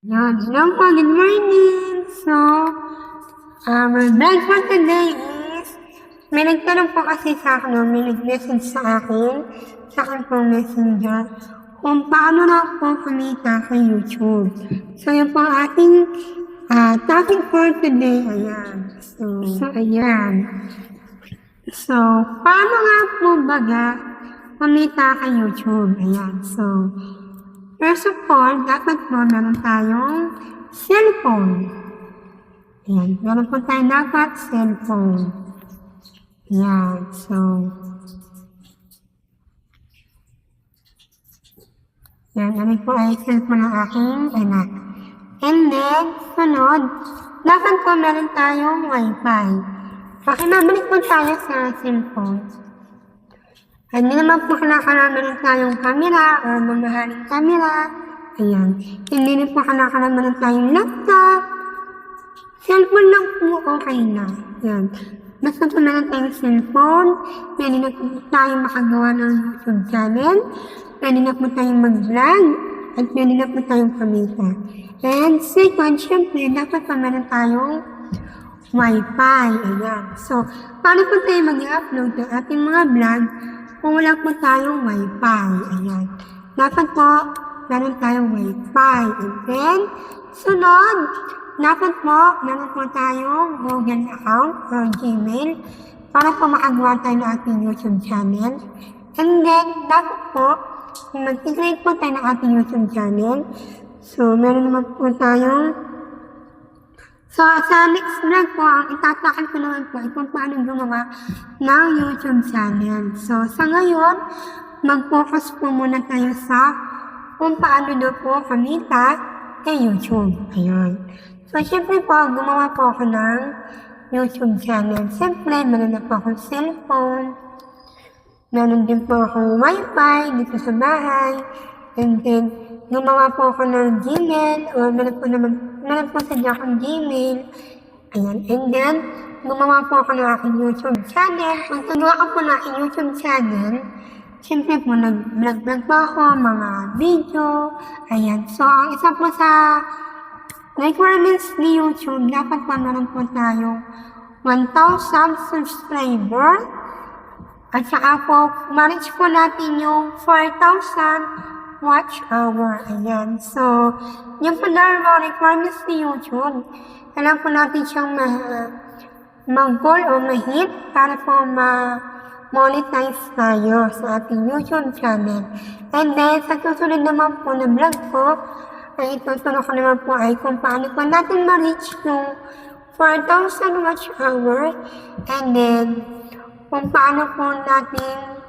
Yun, hello po, good morning! So, um, our vlog for today is, may nagtanong po kasi sa akin, no, may nag-message sa akin, sa akin po messenger, kung paano na po kumita sa YouTube. So, yun po ang ating ah, topic for today, ayan. So, so ayan. So, paano nga po baga kumita sa YouTube? Ayan, so, First of all, dapat po meron tayong cellphone. Ayan, meron po tayo dapat cellphone. Ayan, so... Ayan, ano po ay cellphone ng aking anak. And then, sunod, dapat po meron tayong wifi. Okay, mabalik po tayo sa cellphone. Hindi naman po meron tayong camera o mamahaling camera. Ayan. Hindi rin po meron tayong laptop. Cellphone lang po okay na. Ayan. Basta po meron tayong cellphone, pwede na po tayong makagawa ng YouTube channel, pwede na po tayong mag-vlog, at pwede na po tayong pamita. And second, syempre, dapat pa meron tayong Wi-Fi. Ayan. So, paano po tayo mag-upload ng ating mga vlog kung wala po tayong Wi-Fi? Ayan. Dapat po, meron tayong Wi-Fi. And then, sunod, dapat po, meron po tayong Google account or Gmail para po makagawa tayo ng ating YouTube channel. And then, dapat po, mag-create po tayo ng ating YouTube channel, so, meron naman po tayong So, sa next vlog po, ang itatakal ko naman po ay kung paano gumawa ng YouTube channel. So, sa ngayon, mag-focus po muna tayo sa kung paano daw po kumita kay YouTube. Ayun. So, syempre po, gumawa po ako ng YouTube channel. Siyempre, meron na po akong cellphone. Meron din po akong wifi dito sa bahay. And then, gumawa po ako ng Gmail. O meron po naman, meron po sa akong Gmail. Ayan. And then, gumawa po ako ng aking YouTube channel. Kung gumawa ko po ng aking YouTube channel, siyempre po, nag-vlog-vlog po ako, mga video. Ayan. So, ang isa po sa requirements ni YouTube, dapat po meron po tayo 1,000 subscriber. At saka po, manage po natin yung 4,000 watch hour. Ayan. So, yung po na mga requirements ni YouTube, kailangan po natin siyang ma mag-goal o ma-hit para po ma-monetize tayo sa ating YouTube channel. And then, sa susunod naman po na vlog ko, ay ituturo ko naman po ay kung paano po natin ma-reach yung 4,000 watch hour. And then, kung paano po natin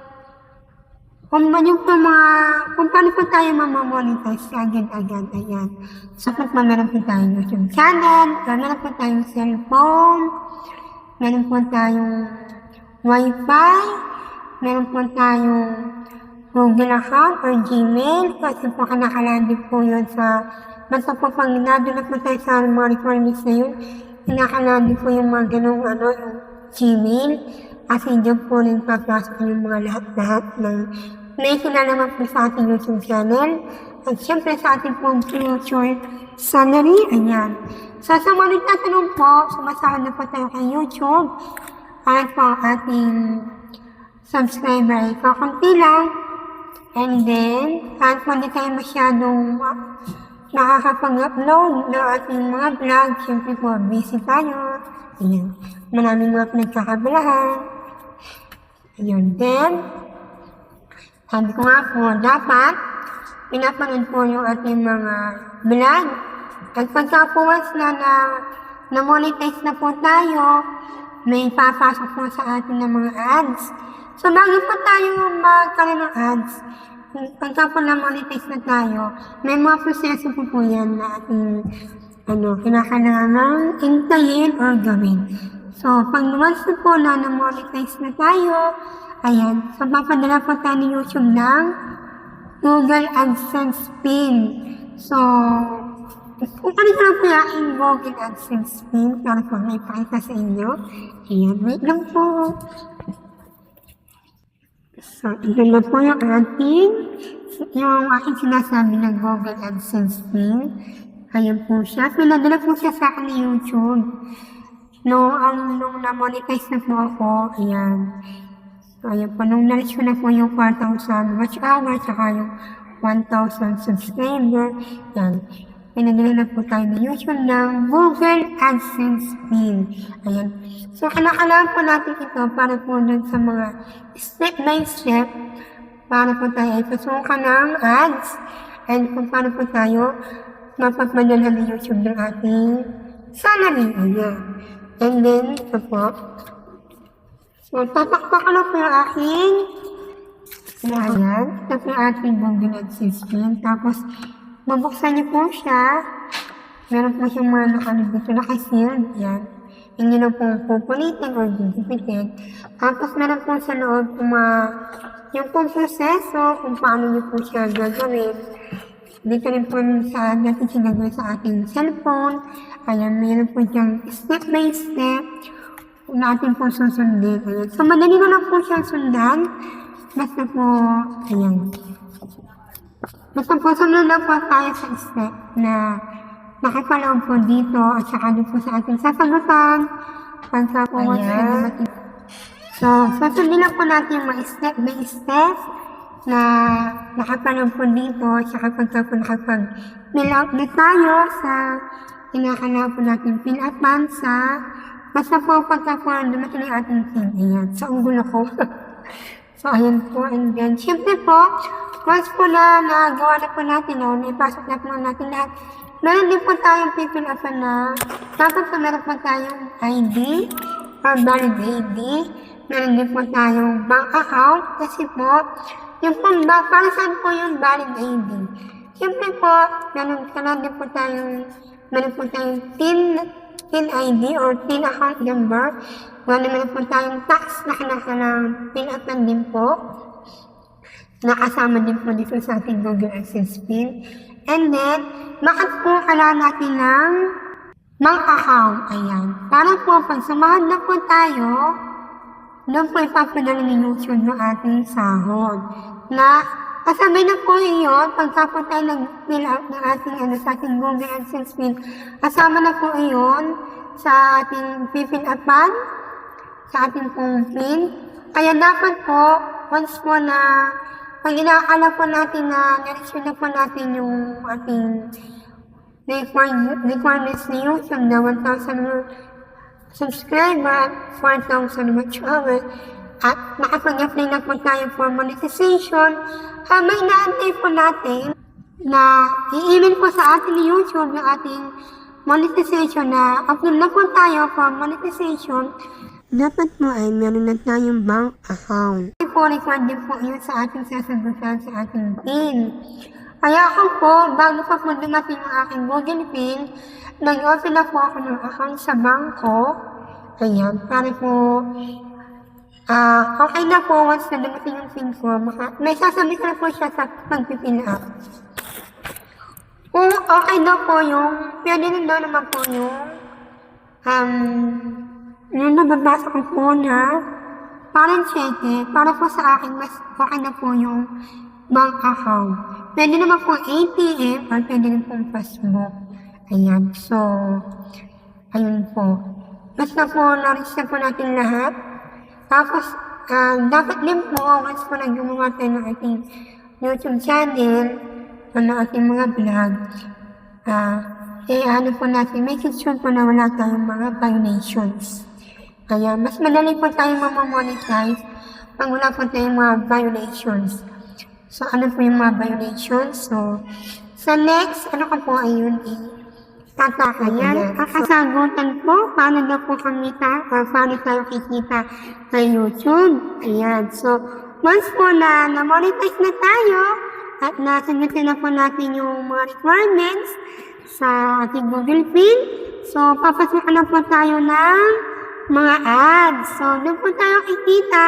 kung ano yung po mga, kung paano po tayo mamamonetize agad-agad, ayan. So, kung meron po tayong YouTube channel, meron po tayong cellphone, meron po tayong wifi, meron po tayong Google account or Gmail, kasi po kanakalandi po yun sa, basta po pag nadulat po tayo sa mga requirements na yun, kinakalandi po yung mga ganong ano, yung Gmail, kasi dyan po rin papasok yung mga lahat-lahat ng may kinalaman po sa ating YouTube channel. At syempre sa ating pong future salary. Ayan. So sa mga nagtatanong po, sumasahod na po tayo kay YouTube. At po ating subscriber ay kakunti lang. And then, kahit po hindi tayo masyadong nakakapag-upload ng ating mga vlog, syempre po busy tayo. Ayan. Maraming mga pinagkakabalahan. Ayun. Then, sabi ko nga po, dapat pinapanood po yung ating mga vlog. At pagka po na na, na-monetize na po tayo, may papasok po sa atin ng mga ads. So, bago po tayo magkaroon ng ads, pagka po na-monetize na tayo, may mga proseso po po yan na ating ano, kinakailangan hintayin or gawin. So, pag once na po na na-monetize na tayo, Ayan. So, papadala po tayo ni YouTube ng Google AdSense PIN. So, kung ano lang po yung Google AdSense PIN para po may pakita sa inyo. Ayan. Wait lang po. So, ito na po yung ating, yung aking sinasabi ng Google AdSense PIN. Ayan po siya. Pinadala po siya sa akin YouTube. No, ang nung na-monetize na po ako, ayan. Ayan po, nung na-reach ko na po yung 4,000 watch hour, tsaka yung 1,000 subscriber, yan. Pinadala na po tayo ni YouTube ng Google AdSense pin. Ayan. So, kinakailangan po natin ito para po dun sa mga step by step para po tayo ay pasukan ng ads and kung paano po tayo mapagmadala ng YouTube ng ating salary. Ayan. And then, ito po. Tatakpakan na po yung aking. Ito po yung ating AdSense pin. Tapos, mabuksan niyo po siya. Meron po siyang mga nakalog dito, nakasealed. Yan. Hindi na po pupulitin or gigipitin. Tapos, meron po sa loob mga yung pong proseso kung paano niyo po siya gagawin. Dito rin po sa natin siya gagawin sa ating cellphone. Ayan, meron po siyang step by step na atin po susundin. Ayan. So, madali na lang po siya sundan. Basta po, ayan. Basta po sunod na po tayo sa step na nakipaloob po dito at saka doon po sa ating sasagutan. Pagka po Ayan. dumating. So, susundin lang po natin yung mga step by step na nakapaloob po dito at saka pagka po nakapag-fill out na tayo sa kinakailangan po natin fill upan sa basta po pagka po dumating yung ating team. Ayan. So, ang gulo ko. So, ayan po. And then, syempre po, once po na nagawa na po natin, no, naipasok na po natin lahat, meron din po tayong pipill up na, dapat po meron po tayong ID, or valid ID, meron din po tayong bank account, kasi po, yung po, para saan po yung valid ID? Syempre po, meron, meron din po tayong, meron po tayong PIN, PIN ID or PIN account number. Wala naman po tayong tax na kinakailangan PIN account din po. Nakasama din po dito sa ating Google AdSense PIN. And then, kailangan natin ng bank account? Ayan. Para po pag sumahod na po tayo, doon po ipapadala ni YouTube yung ating sahod. Na kasabay na po iyon, pagka po tayo nag-fill out ng ating, ano, sa ating Google AdSense PIN, kasama na po iyon sa ating pipin upan, sa ating pong PIN. Kaya dapat po, once po na, pag inaakala po natin na na-receive na po natin yung ating require- requirements ni YouTube na 1,000 subscriber, 4,000 watch hour, at nakapag-apply na po tayo for monetization, uh, may naantay po natin na i-email po sa ating ni YouTube yung ating monetization na upload na po tayo for monetization, dapat po ay meron na tayong bank account. Po required din po yun sa ating sasagutan sa ating PIN. Kaya ako po, bago pa po dumating ang aking Google PIN, nag-open na po ako ng account sa bangko. Ayan, para po, ah, okay na po once na dumating yung PIN ko, maka, may sasabit na po siya sa pag-pin up. Kung okay daw po yung, pwede rin daw naman po yung, um, yung nababasa ko po na parang cheque, para po sa akin, mas okay na po yung bank account. Pwede naman po ATM or pwede rin po passbook. Ayan, so, ayun po. Basta po, na-reach na po natin lahat. Tapos, ah, dapat din po, once po na gumawa tayo ng ating YouTube channel, o ng ating mga vlog, ah, eh, ano po natin, make sure po na wala tayong mga violations. Kaya, mas madali po tayong mamamonetize pag wala po tayong mga violations. So, ano po yung mga violations? So, sa next, ano ka po ayun eh, tatakayan. Kakasagutan po, paano daw po kumita or paano tayo kikita kay YouTube. Ayan. So, once po na na-monetize na tayo at nasagutin na po natin yung mga requirements sa ating Google Pin, so, papasukan na po tayo ng mga ads. So, doon po tayo kikita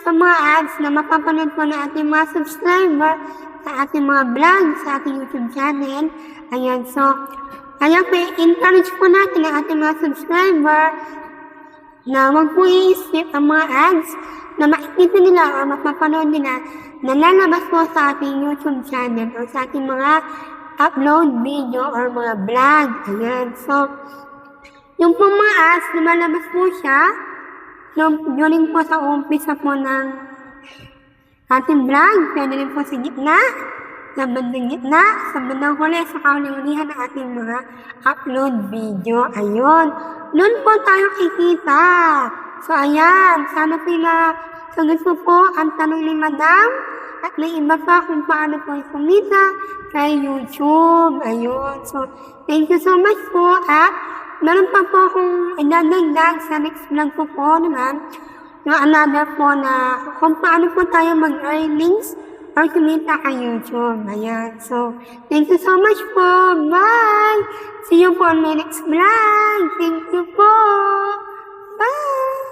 sa mga ads na mapapanood po ng ating mga subscriber sa ating mga vlog, sa ating YouTube channel. Ayan, so, kaya po, encourage po natin ang ating mga subscriber na wag po i-skip ang mga ads na makikita nila o mapapanood nila na lalabas po sa ating YouTube channel o sa ating mga upload video or mga vlog. Ayan. So, yung po mga ads, lumalabas po siya. Yung, during po sa umpisa po ng ating vlog. Pwede rin po sa gitna. Sa bandang gitna. Sa bandang huli. Sa kaulihan ng ating mga upload video. Ayun. Noon po tayo kikita. So, ayan. Sana po na so gusto po ang tanong ni Madam. At may iba pa kung paano po kumita kay YouTube. Ayun. So, thank you so much po. At meron pa po akong idadagdag sa next vlog ko po naman. Yung another po na kung paano po tayo mag-earnings or kumita kay YouTube. Ayan. So, thank you so much po. Bye! See you po on my next vlog. Thank you po. Bye!